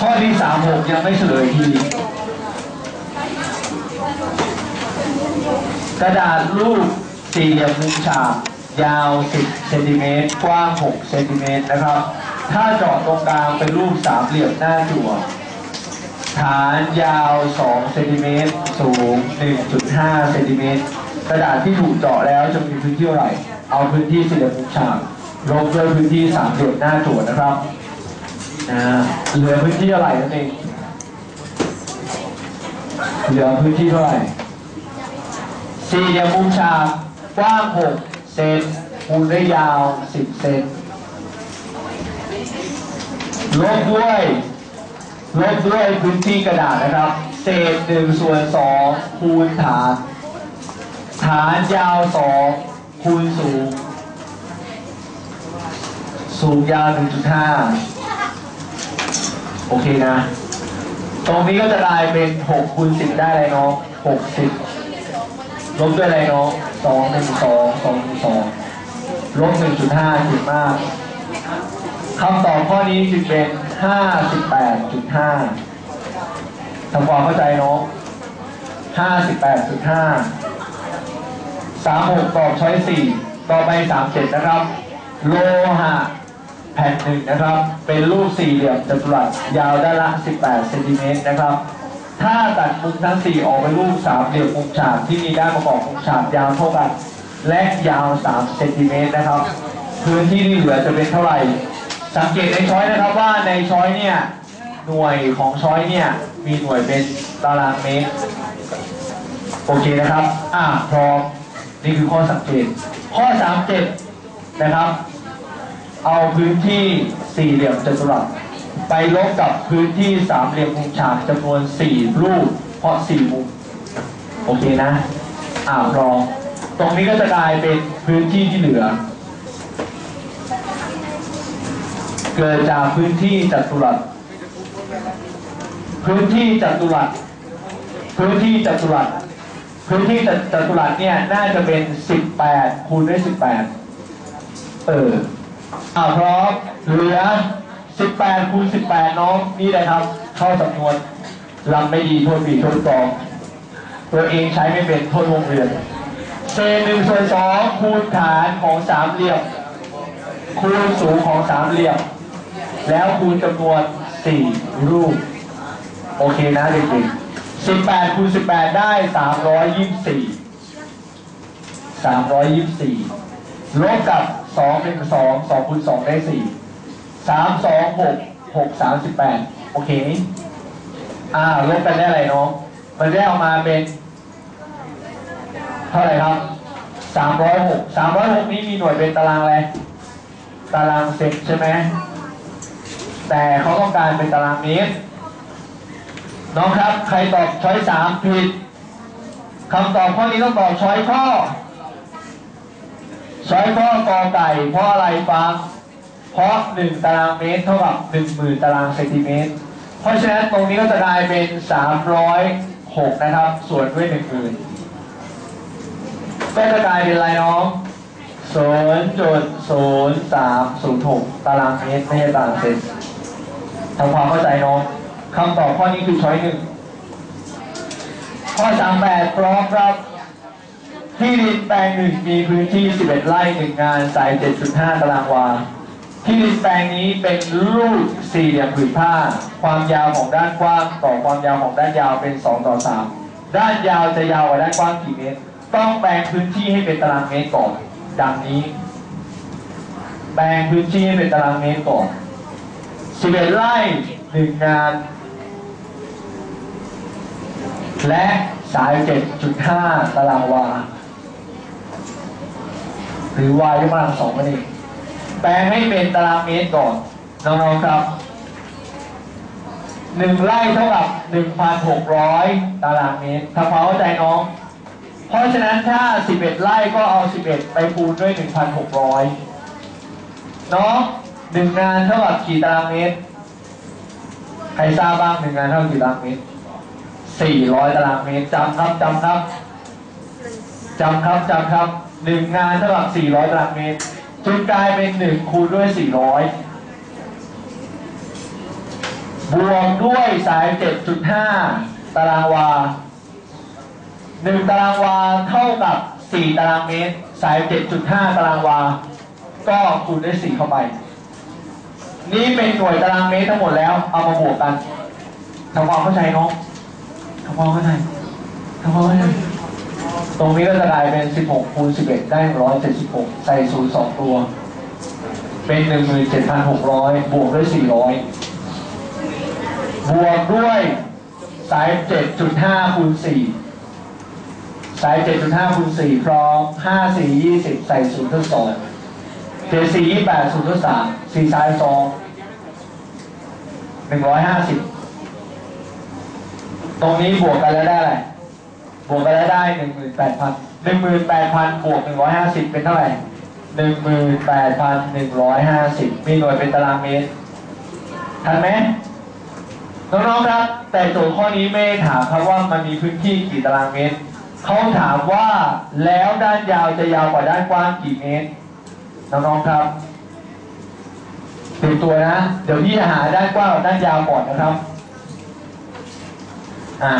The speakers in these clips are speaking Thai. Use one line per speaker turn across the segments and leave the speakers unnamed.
ข้อที่สามหกยังไม่เฉลยทีกระดาษรูปสี่เหลี่ยมมุมฉากยาว 10 เซนติเมตร กว้าง 6 เซนติเมตรนะครับ ถ้าเจาะตรงกลางเป็นรูปสามเหลี่ยมหน้าจั่ว ฐานยาว 2 เซนติเมตร สูง 1.5 เซนติเมตร กระดาษที่ถูกเจาะแล้วจะมีพื้นที่เท่าไหร่ เอาพื้นที่สี่เหลี่ยมมุมฉากลบด้วยพื้นที่สามเหลี่ยมหน้าจั่วนะครับ เหลือพื้นที่เท่าไหร่นั่นเอง เหลือพื้นที่เท่าไหร่สี่เหลี่ยมมุมฉากกว้าง6เซนคูณด้วยยาว10เซนลบด้วยลบด้วยพื้นที่กระดาษนะครับ เศษ1ส่วน2คูณฐาน ฐานยาว2คูณสูง สูงยาว1.5 โอเคนะ ตรงนี้ก็จะกลายเป็น6คูณ10ได้เลยเนาะ60ลบด้วยอะไรเนาะสองหนึ่งสองสองหนึ่งสองลบหนึ่งจุดห้าจุดมากคำตอบข้อนี้จึงเป็นห้าสิบแปดจุดห้าทำความเข้าใจเนาะห้าสิบแปดจุดห้าสามหกตอบช้อยสี่ต่อไปสามเจ็ดนะครับ โลหะ แผ่นหนึ่งนะครับ เป็นรูปสี่เหลี่ยมจัตุรัสยาวด้านละ 18เซนติเมตรนะครับ ถ้าตัดมุมทั้งสี่ออกเป็นรูปสามเหลี่ยมมุมฉากที่มีด้านประกอบมุมฉากยาวเท่ากัน และยาว3เซนติเมตรนะครับ พื้นที่ที่เหลือจะเป็นเท่าไหร่ สังเกตในช้อยนะครับว่าในช้อยเนี่ยหน่วยของช้อยเนี่ยมีหน่วยเป็นตารางเมตรโอเคนะครับ อ่าพร้อมนี่คือข้อสังเกต ข้อ 37 นะครับ เอาพื้นที่สี่เหลี่ยมจัตุรัสไปลบกับพื้นที่สามเหลี่ยมมุมฉากจำนวนสี่รูป เพราะสี่มุมโอเคนะ อ่าพร้อมตรงนี้ก็จะกลายเป็นพื้นที่ที่เหลือ เกิดจากพื้นที่จัตุรัส พื้นที่จัตุรัส พื้นที่จัตุรัส พื้นที่จัตุรัสเนี่ยน่าจะเป็น 18คูณด้วย18 เออ อ่าพร้อมเหลือ 18คูณ18 น้องนี่เลยครับ เข้าสำนวนลำไม่ดีโทษปีโทษกอง ตัวเองใช้ไม่เป็นโทษวงเรียนเศษหนึ่งส่วนสองคูณฐานของสามเหลี่ยมคูณสูงของสามเหลี่ยม แล้วคูณจำนวนสี่รูป โอเคนะเด็กๆสิบแปดคูณสิบแปดได้สามร้อยยี่สิบสี่สามร้อยยี่สิบสี่ ลบกับสองเป็นสองสองคูณสองได้สี่สามสองหกหกสามสิบแปดโอเค อ่าลบกันได้อะไรน้องมันได้ออกมาเป็น เท่าไหร่ครับสามร้อยหกสามร้อยหกนี้มีหน่วยเป็นตารางอะไรตารางเซนใช่ไหมแต่เขาต้องการเป็นตารางเมตรน้องครับ ใครตอบช้อยสามผิดคำตอบข้อนี้ต้องตอบช้อยข้อ ช้อยข้อกอไก่ เพราะอะไรฟังเพราะหนึ่งตารางเมตรเท่ากับหนึ่งหมื่นตารางเซนติเมตร เพราะฉะนั้นตรงนี้ก็จะกลายเป็นสามร้อยหกนะครับ ส่วนด้วยหนึ่งหมื่นก็จะกลายเป็นอะไรน้องศูนย์จุดศูนย์สามศูนย์หกตารางเมตรไม่ใช่ตารางเซนทำความเข้าใจน้องคำตอบข้อนี้คือช้อยหนึ่งข้อสามแปดพร้อมครับ ที่ดินแปลงหนึ่งมีพื้นที่ 11 ไร่หนึ่งงานสาย 7.5 ตารางวา ที่ดินแปลงนี้เป็นรูปสี่เหลี่ยมผืนผ้า ความยาวของด้านกว้างต่อความยาวของด้านยาวเป็น 2 ต่อ 3 ด้านยาวจะยาวกว่าด้านกว้างกี่เมตร ต้องแปลงพื้นที่ให้เป็นตารางเมตรก่อน ดังนี้ แปลงพื้นที่ให้เป็นตารางเมตรก่อน 11 ไร่หนึ่งงาน และสาย7.5 ตารางวา หรือ y ยกกำลังสองนั่นเองแปลงให้เป็นตารางเมตรก่อนน้องๆครับหนึ่งไร่เท่ากับ1,600ตารางเมตรทำความเข้าใจน้อง เพราะฉะนั้นถ้า11ไร่ก็เอา11ไปคูณด้วย1,600น้องหนึ่งงานเท่ากับกี่ตารางเมตร ใครทราบบ้างหนึ่งงานเท่ากับกี่ตารางเมตร400ตารางเมตรจำครับจำครับจำครับจำครับ หนึ่งงานเท่ากับ400ตารางเมตรจึงกลายเป็น1คูณด้วย400บวกด้วยสาย7.5ตารางวา1ตารางวาเท่ากับ4ตารางเมตร สาย7.5ตารางวา ก็คูณด้วย4เข้าไป นี่เป็นหน่วยตารางเมตรทั้งหมดแล้ว เอามาบวกกันทำความเข้าใจน้องทำความเข้าใจทำความเข้าใจ ตรงนี้ก็จะกลายเป็น 16 คูณ 11 ได้ 176 ใส่0 2ตัว เป็น 17,600 บวกด้วย 400 บวกด้วยสาย7.5 คูณ 4 สาย 7.5 คูณ 4 พร้อม 5 4 20 ใส่0ทั้ง2 7 4 28 0ทั้ง3 4สาย2 150ตรงนี้บวกกันแล้วได้อะไร บวกกันแล้วได้18,000 18,000บวก150เป็นเท่าไหร่18,150มีหน่วยเป็นตารางเมตรทันไหมน้องๆครับ แต่โจทย์ข้อนี้ไม่ถามครับว่ามันมีพื้นที่กี่ตารางเมตรเขาถามว่าแล้วด้านยาวจะยาวกว่าด้านกว้างกี่เมตรน้องๆครับเตรียมตัวนะ เดี๋ยวพี่จะหาด้านกว้างด้านยาวก่อนนะครับ อ่า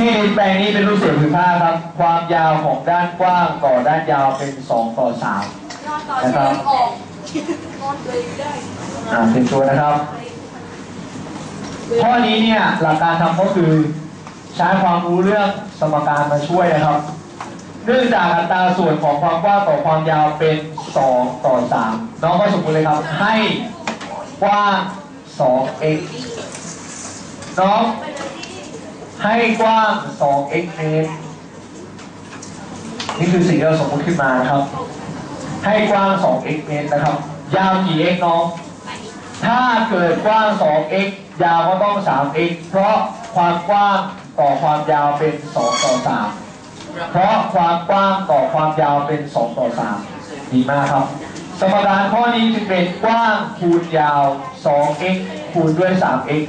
ที่ดินแปลงนี้เป็นรูปเสียงผืนผ้าครับ ความยาวของด้านกว้างต่อด้านยาวเป็น2ต่อ3นะครับอ่าเป็นตัวนะครับ ข้อนี้เนี่ยหลักการทำก็คือใช้ความรู้เรื่องสมการมาช่วยนะครับ เนื่องจากอัตราส่วนของความกว้างต่อความยาวเป็น2ต่อ3น้องก็สมมติเลยครับให้กว้าง 2x น้อง ให้กว้าง 2x เมตร นี่คือสิ่งที่เราสมมติขึ้นมานะครับ ให้กว้าง 2x เมตรนะครับ ยาวกี่ x น้อง ถ้าเกิดกว้าง 2x ยาวก็ต้อง 3x เพราะความกว้างต่อความยาวเป็น 2 ต่อ 3 เพราะความกว้างต่อความยาวเป็น 2 ต่อ 3 ดีมากครับ สมการข้อนี้จึงเป็นกว้างคูณยาว 2x คูณด้วย 3x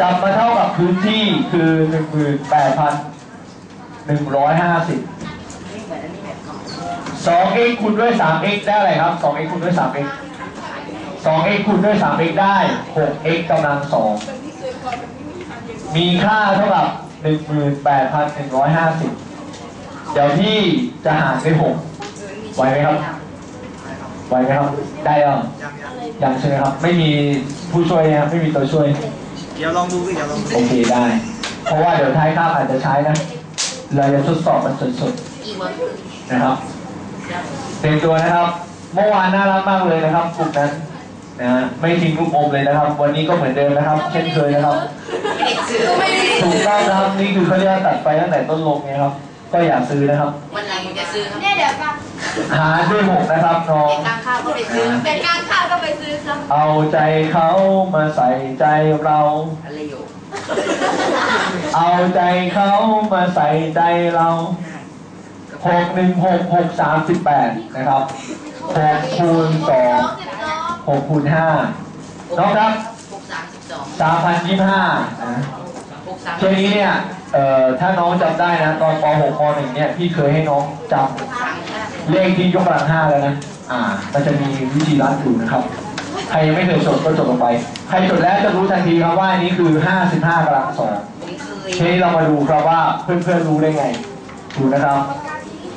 จับมาเท่ากับพื้นที่คือ 18,150 2x คูณด้วย 3x ได้อะไรครับ 2x คูณด้วย 3x 2x คูณด้วย 3x ได้ 6x กำลัง 2 มีค่าเท่ากับ 18,150 เดี๋ยวพี่จะหารด้วย6ไหวไหมครับไหวไหมครับ ได้ยังยังใช่ไหมครับ ไม่มีผู้ช่วยนะครับ ไม่มีตัวช่วย
เดี๋ยวลองดูสิเดี๋ยวลองดู
โอเคได้ เพราะว่าเดี๋ยวท้ายคาบอาจจะใช้นะ เราจะทดสอบมันสดๆนะครับเตรียมตัวนะครับ เมื่อวานน่ารักมากเลยนะครับกลุ่มนั้นนะฮะไม่ทิ้งลูกอมเลยนะครับ วันนี้ก็เหมือนเดิมนะครับ เช่นเคยนะครับถูกต้องนะครับนี่คือเขาเรียกว่าตัดไปตั้งแต่ต้นลมไงครับ ก็อย่าซื้อนะครับ
วันหลังจะซื้อครับ
เนี่ยเดี๋ยวกัน
หาด้วยหกนะครับน้อง
เป็นกลางข้าวก็ไปซื้อ
เป็นการข้าวก็ไปซื้อครับ
เอาใจเขามาใส่ใจเรา
อะไรอยู่
เอาใจเขามาใส่ใจเราหกหนึ่งหกหกสามสิบแปดนะครับหกคูณสอง
สิบสอง
หกคูณห้าน้องครับ
หกสามสิบสอง
สามพันยี่ห้านะ
หกสาม
ทีนี้เนี่ย เอ่อถ้าน้องจำได้นะตอนป .6 ป .1 เนี่ยพี่เคยให้น้องจำเลขที่ยกกำลังห้าแล้วนะอ่ามันจะมีวิธีรัดอยู่นะครับ ใครยังไม่เคยจดก็จดลงไป ใครจดแล้วจะรู้ทันทีครับว่าอันนี้คือ 55กำลังสอง
ผมเคย
ทีนี้เรามาดูครับว่าเพื่อนๆรู้ได้ไงดูนะครับ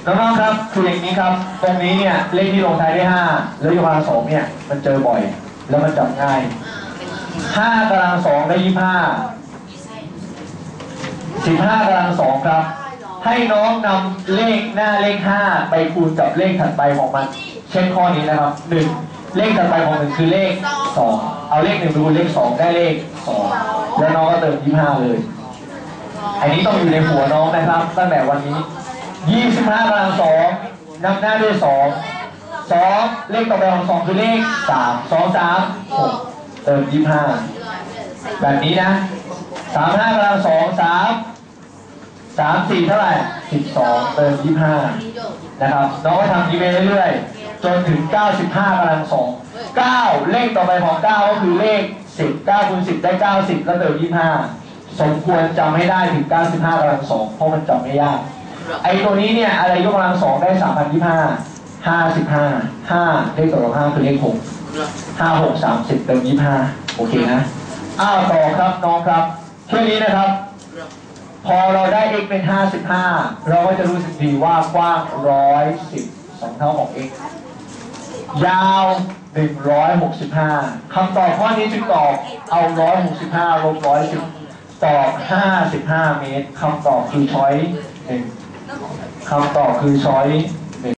น้องๆครับคืออย่างนี้ครับ ตรงนี้เนี่ยเลขที่ลงท้ายด้วย5แล้วยกกำลังสองเนี่ยมันเจอบ่อย แล้วมันจับง่าย5กำลังสองได้25 15กำลังสองครับ ให้น้องนำเลขหน้าเลข5ไปคูณกับเลขถัดไปของมัน เช่นข้อนี้นะครับ1เลขถัดไปของหนึ่งคือเลข2เอาเลขหนึ่งไปคูณเลข2ได้เลข2แล้วน้องก็เติม25เลย อันนี้ต้องอยู่ในหัวน้องนะครับ ตั้งแต่วันนี้25กำลังสองนำหน้าด้วย2 2เลขต่อไปของ2คือเลข3 2 3 6เติม25แบบนี้นะ 35กำลังสองสามสามสี่เท่าไหร่12เติม25นะครับน้องก็ทำอีเมลเรื่อยๆ จนถึง 95กำลังสอง9เลขต่อไปของ9ก็คือเลข10 9คูณ10ได้90ก็เติม25สมควรจำให้ได้ถึง 95กำลังสองเพราะมันจำไม่ยาก ไอ้ตัวนี้เนี่ยอะไรยกกำลังสองได้ 3,025 55 5เลขต่อไปของ5คือเลข6
เรื่อง
ห้าหกสามสิบเติมยี่ห้าโอเคนะ อ้าวต่อครับน้องครับ แค่นี้นะครับ พอเราได้ x เป็น 55 เราก็จะรู้สึกดีว่ากว้าง 110สองเท่าของ x ยาว 165 คำตอบข้อนี้จึงตอบเอา 165ลบ110 ตอบ 55 เมตร คำตอบคือช้อยหนึ่งคำตอบคือช้อย